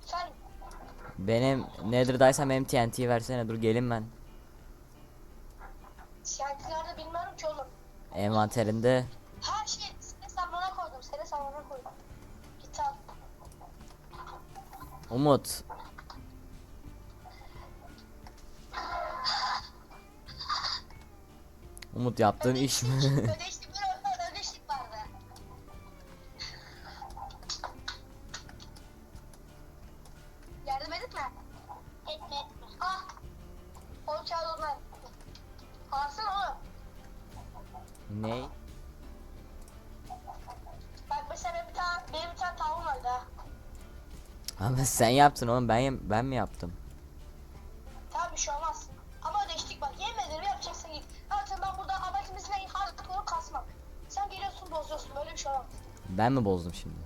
Sen Benim Nether'daysam benim TNT versene dur gelin ben. TNT'lerde bilmiyorum ki oğlum. Envanterinde. Ha şey seni sanmana koydum. Seni sanmana koydum. Git al. Umut. Umut yaptığın iş mi? sen yaptın oğlum ben ben mi yaptım? Tamam bir şey olmaz. Ama ödeştik bak. Yemedir yapacaksın git. Zaten ben burada amacımız ne? Hardcore kasmak. Sen geliyorsun bozuyorsun. Böyle bir şey olmaz. Ben mi bozdum şimdi?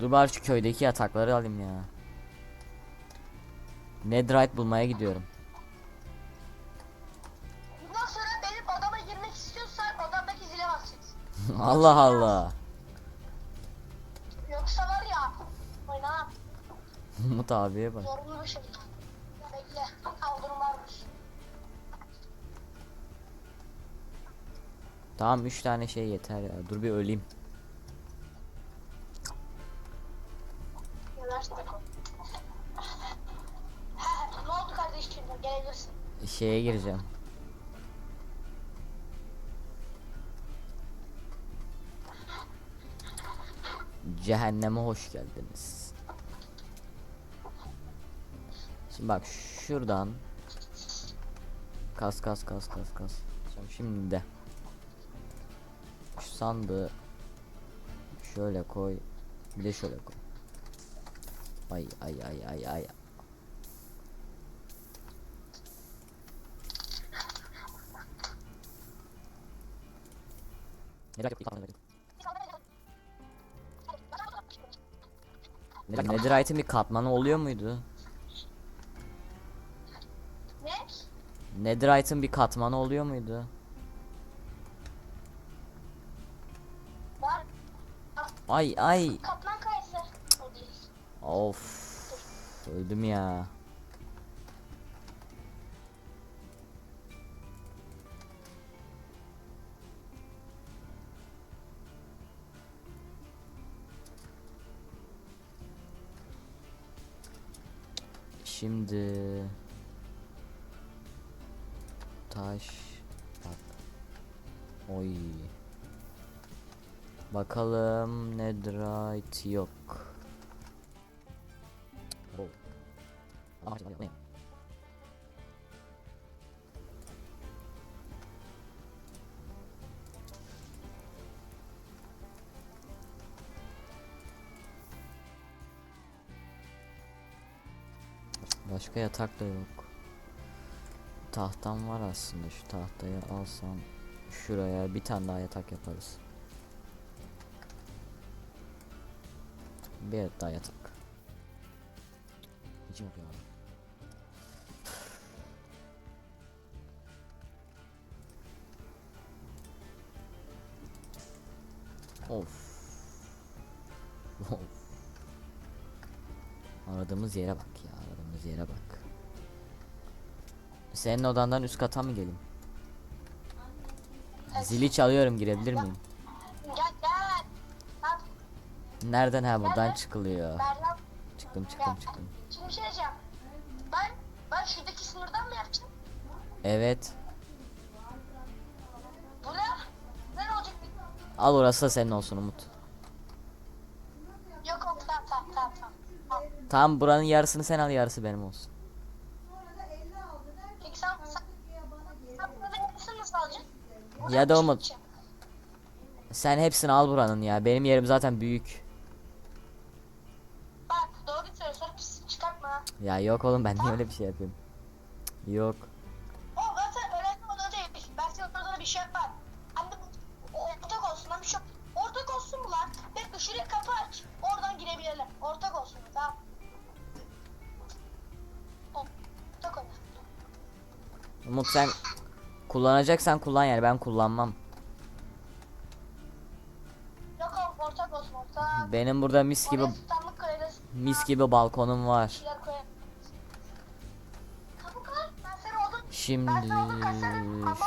Dur bari şu köydeki yatakları alayım ya. Netherite bulmaya gidiyorum. Bundan sonra benim odama girmek istiyorsan odamdaki zile basacaksın. Allah Allah. Yoksa var ya oynamam. Umut abiye bak. Zorunlu bir. Bekle. Kaldırım varmış. Tamam 3 tane şey yeter ya. Dur bir öleyim. Üniversite koy. ne oldu kardeşim? Gelebilirsin. Şeye gireceğim. Cehenneme hoş geldiniz. Bak şuradan kas kas kas kas kas. Şimdi- de şu sandığı şöyle koy. Bir de şöyle koy. Ay ay ay ay ay. Netherite'in bir katmanı oluyor muydu? Netherite'in bir katmanı oluyor muydu? Var. Ay ay. Kaplan kayısı. Of. Öldüm ya. Şimdi taş bak. Oy. Bakalım netherite yok. Oh. Ne? Başka yatak da yok. Tahtam var aslında. Şu tahtayı alsam şuraya bir tane daha yatak yaparız. Bir adet daha yatak. Yok ya. Of. Of. Aradığımız yere bak ya. Aradığımız yere bak. Senin odandan üst kata mı geleyim? Zili çalıyorum girebilir miyim? Gel gel. Nereden ha buradan çıkılıyor. Çıktım çıktım çıktım. Şimdi şey diyeceğim. Ben, ben şuradaki sınırdan mı yapacağım? Evet. Bu ne? Ne olacak? Al orası da senin olsun Umut. Yok oğlum tamam tamam tamam. tamam. Buranın yarısını sen al yarısı benim olsun. Peki sen, sen, sen burada yarısını nasıl alacaksın? Burada Ya da diyeceğim. Sen hepsini al buranın ya. Benim yerim zaten büyük. Bak doğru söylüyorsun. Çıkartma. Ya yok oğlum ben niye öyle bir şey yapayım? Yok. Umut sen Kullanacaksan kullan yani ben kullanmam. Yok ortak olsun ortak. Benim burada mis gibi Oraya standlık koyarız. mis gibi balkonum var. şeyler koyarız. Kabuk al. Ben seni odun Şimdi Ben sana odun kasarım ama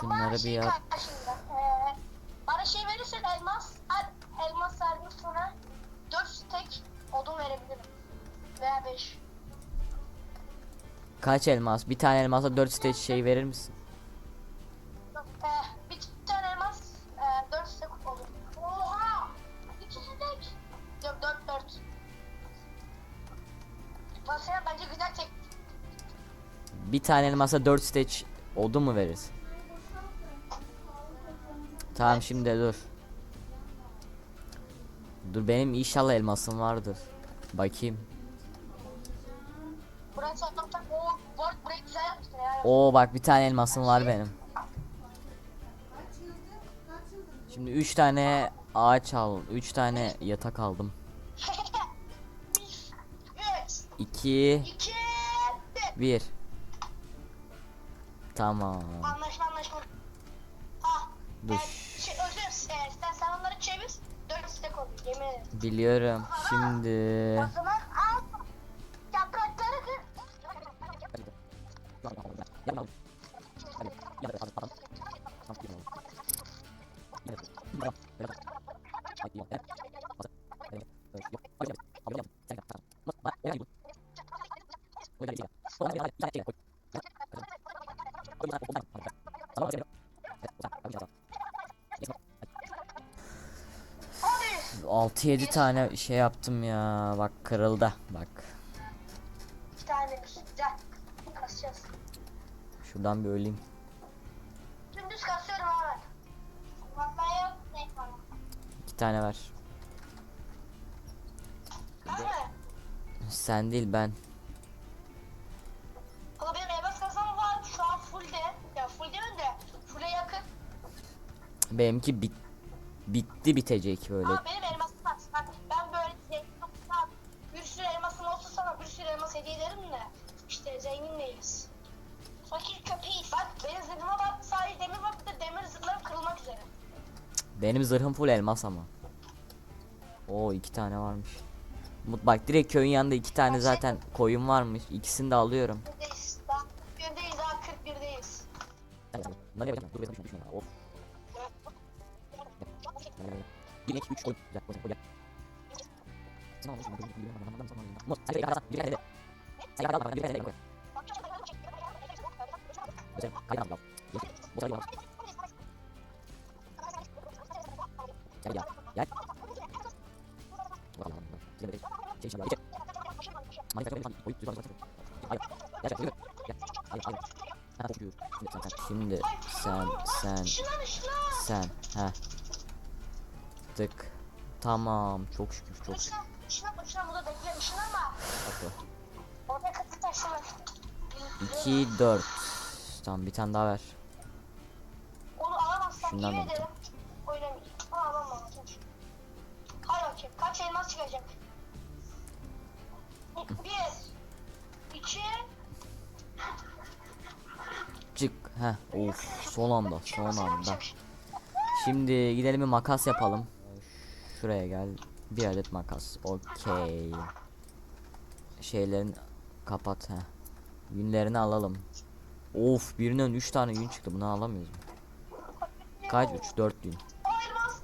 şunları bir şey yap. Kaç elmas? Bir tane elmasa 4 stage şey verir misin? Eee, bir tane elmas, eee 4 stek odun. Oha! 2 stek. Yok 4 4. Masaya bence güzel tek. Bir tane elmasa 4 stage odun mu veririz? Tamam şimdi dur. Dur benim inşallah elmasım vardır. Bakayım. Ortak. Oo, güzel ya. Bak bir tane elmasım var benim. Şimdi 3 tane ağaç al, 3 tane yatak aldım. 3, 2 2, 1. 1 Tamam. Anlaşma anlaşma. Ah. Dur. Şey, özür. Ee, sen, sen onları çevir. 4 stek olur. Yemin ederim. Biliyorum. Şimdi O 6-7 tane şey yaptım ya. Bak kırıldı. Bak. Bir tane güzel. Kasacağız. Şuradan bir öleyim. Dümdüz kasıyorum abi. Vallahi yok. Ne bana. 2 tane ver. Ben mi? Sen değil ben. Valla benim elmas kasam var. Şu an full de. Ya full değil de. Full'e yakın. Benimki bit bitti bitecek böyle. Ama benim elmasım var. Bak ben böyle zengin olsam bir sürü elmasım olsa sana bir sürü elmas hediye ederim de. İşte zengin değiliz. Fakir köpeğiz. Bak benim zırhıma bak sadece demir var bir de demir zırhlarım kırılmak üzere. Benim zırhım full elmas ama. Oo iki tane varmış. Mut bak direkt köyün yanında iki tane zaten koyun varmış. İkisini de alıyorum. Birdeyiz. Daha 41'deyiz daha 41'deyiz. Bunları yapacağım. Dur bir düşünme ya. Of. Bir iki üç koy. Güzel koy koy. Sen almışsın. Mut sen de bir tane de. Sen de bir tane de koy. Güzel. Kaydan al. Bu sayı al. Gel gel. Gel. Vallahi. Bize bir şey inşallah. İçe. Manyak böyle koy. Düz al. Hayır. Gel gel. Gel. Hayır hayır. Ha çok büyük. Şimdi sen sen. Şimdi sen sen sen. Ha. Tık. Tamam. Çok şükür çok şükür. Işınlan. Işınlan ışınlan burada bekle ışınlanma. Okey. Orada katı taşınır. 2 4. Tamam bir tane daha ver. Onu alamazsam Şundan yemin da ederim oynamayacağım. Onu alamam. Hadi bakayım kaç elmas çıkacak? Bir, iki, Cık. Ha. Of. Son anda. Son anda. çıkacak. Şimdi gidelim bir makas yapalım. Şuraya gel. Bir adet makas. Okey. Şeylerin kapat ha. Yünlerini alalım. Of birinden 3 tane yün çıktı. Bunu alamıyoruz mu? Kaç? 3 4 yün. O elmas.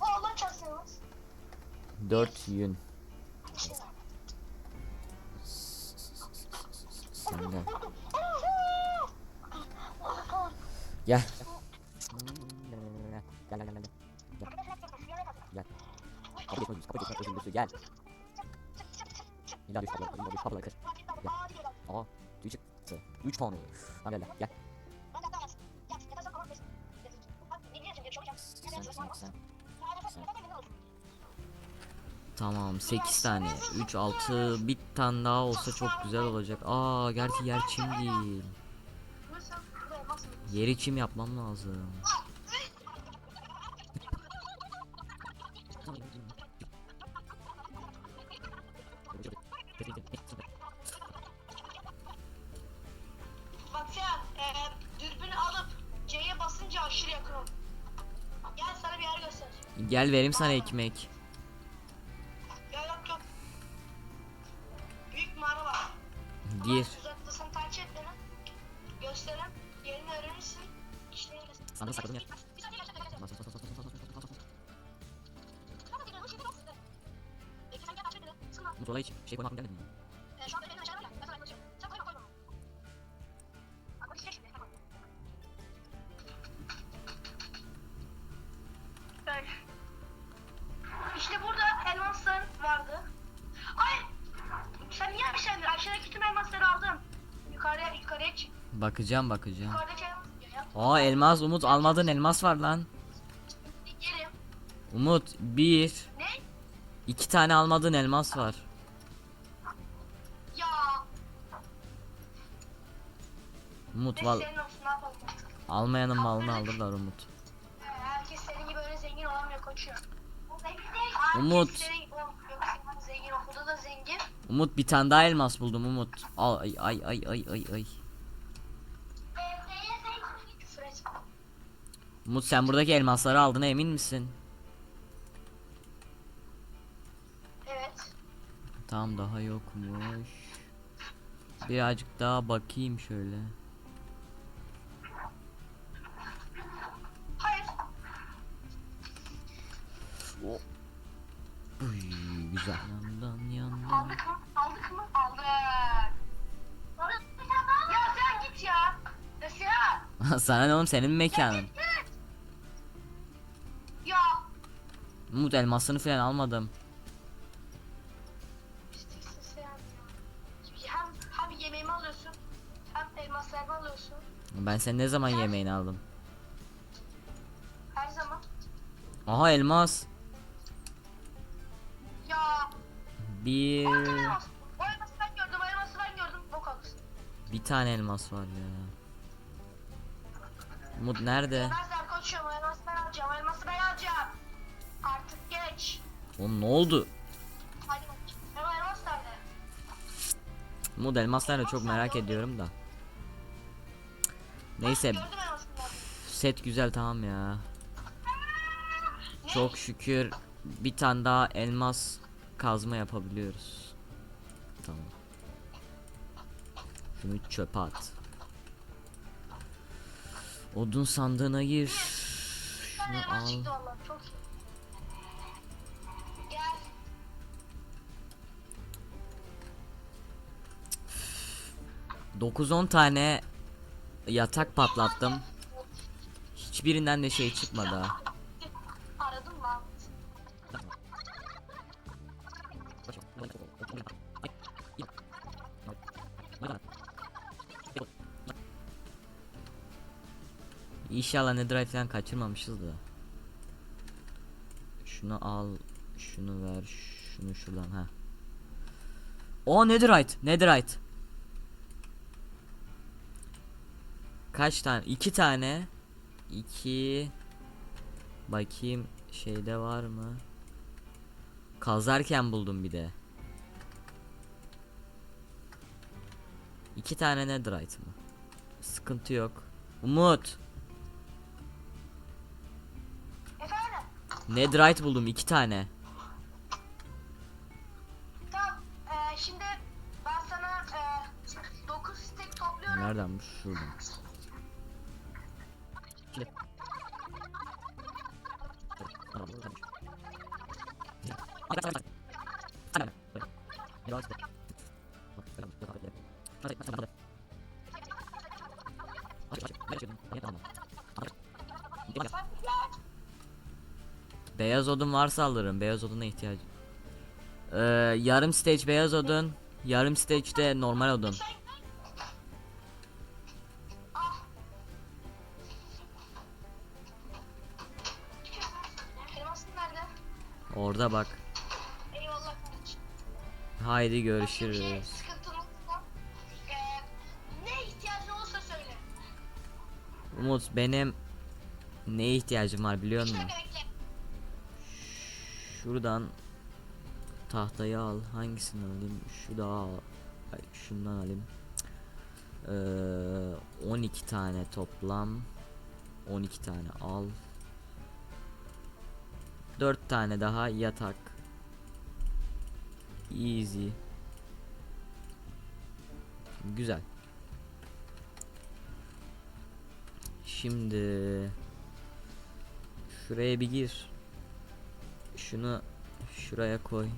O Allah çarpsınız. 4 yün. Sende. Gel. Gel gel gel gel. Gel. Gel. İlla düş kapıları, illa düş kapıları kır. Aa, çıktı. 3 puan oluyor. Tamam gel gel. Tamam 8 tane 3 6 bir tane daha olsa çok güzel olacak. Aa gerçi yer çim değil. Yeri çim yapmam lazım. Gel vereyim sana ekmek. Ya yok yok. Büyük mağara var. Gir. Uzakta sen takip et beni. Gösterem. Yerini öğrenirsin. İşte Sana sakladım yer. Umut oraya hiç şey koymak gelmedi mi? Bakacağım bakacağım. Aa elmas Umut almadığın elmas var lan. Umut bir. Ne? iki tane almadığın elmas var. Umut val almayanın malını alırlar Umut. Umut. Umut bir tane daha elmas buldum Umut. Ay ay ay ay ay ay. Umut sen buradaki elmasları aldığına emin misin? Evet. Tamam daha yokmuş. Birazcık daha bakayım şöyle. Hayır. Uy, güzel. Yandan yandan. Aldık mı? Aldık mı? Aldık. Ya sen git ya. Ya. Sana ne oğlum senin mekanın. Umut elmasını falan almadım. Ya. Ben sen ne zaman yemeğini aldım? Her zaman. Aha elmas. Ya. Bir O elmas. O elması ben gördüm. O elması ben gördüm. Bok haklısın. bir tane elmas var ya. Umut nerede? Ben Oğlum ne oldu? Hadi bakayım. O elmas nerede? Umut elmas nerede çok merak ediyorum da. Neyse set güzel tamam ya. Çok şükür bir tane daha elmas kazma yapabiliyoruz. Tamam. Şunu çöpe at. Odun sandığına gir. Şunu al. 9-10 tane yatak patlattım. Hiçbirinden de şey çıkmadı. Aradım lan. İnşallah netherite falan kaçırmamışız da. Şunu al, şunu ver, şunu şuradan ha. O netherite, netherite. Kaç tane? İki tane. İki. Bakayım şeyde var mı? Kazarken buldum bir de. İki tane netherite mı? Sıkıntı yok. Umut. Efendim? Netherite buldum iki tane. Tamam. Ee, şimdi ben sana e, 9 stek topluyorum. Nereden bu? Şuradan. Beyaz odun varsa alırım. Beyaz oduna ihtiyacım. Ee, yarım stage beyaz odun, yarım stage de normal odun. Orada bak. Haydi şey, görüşürüz. e, olursa söyle. Umut benim neye ihtiyacım var biliyor musun? Şuradan tahtayı al. Hangisini alayım? Şu da al. Ay, şundan alayım. Ee, 12 tane toplam. 12 tane al. Dört tane daha yatak. Easy. Güzel. Şimdi şuraya bir gir. Şunu şuraya koy.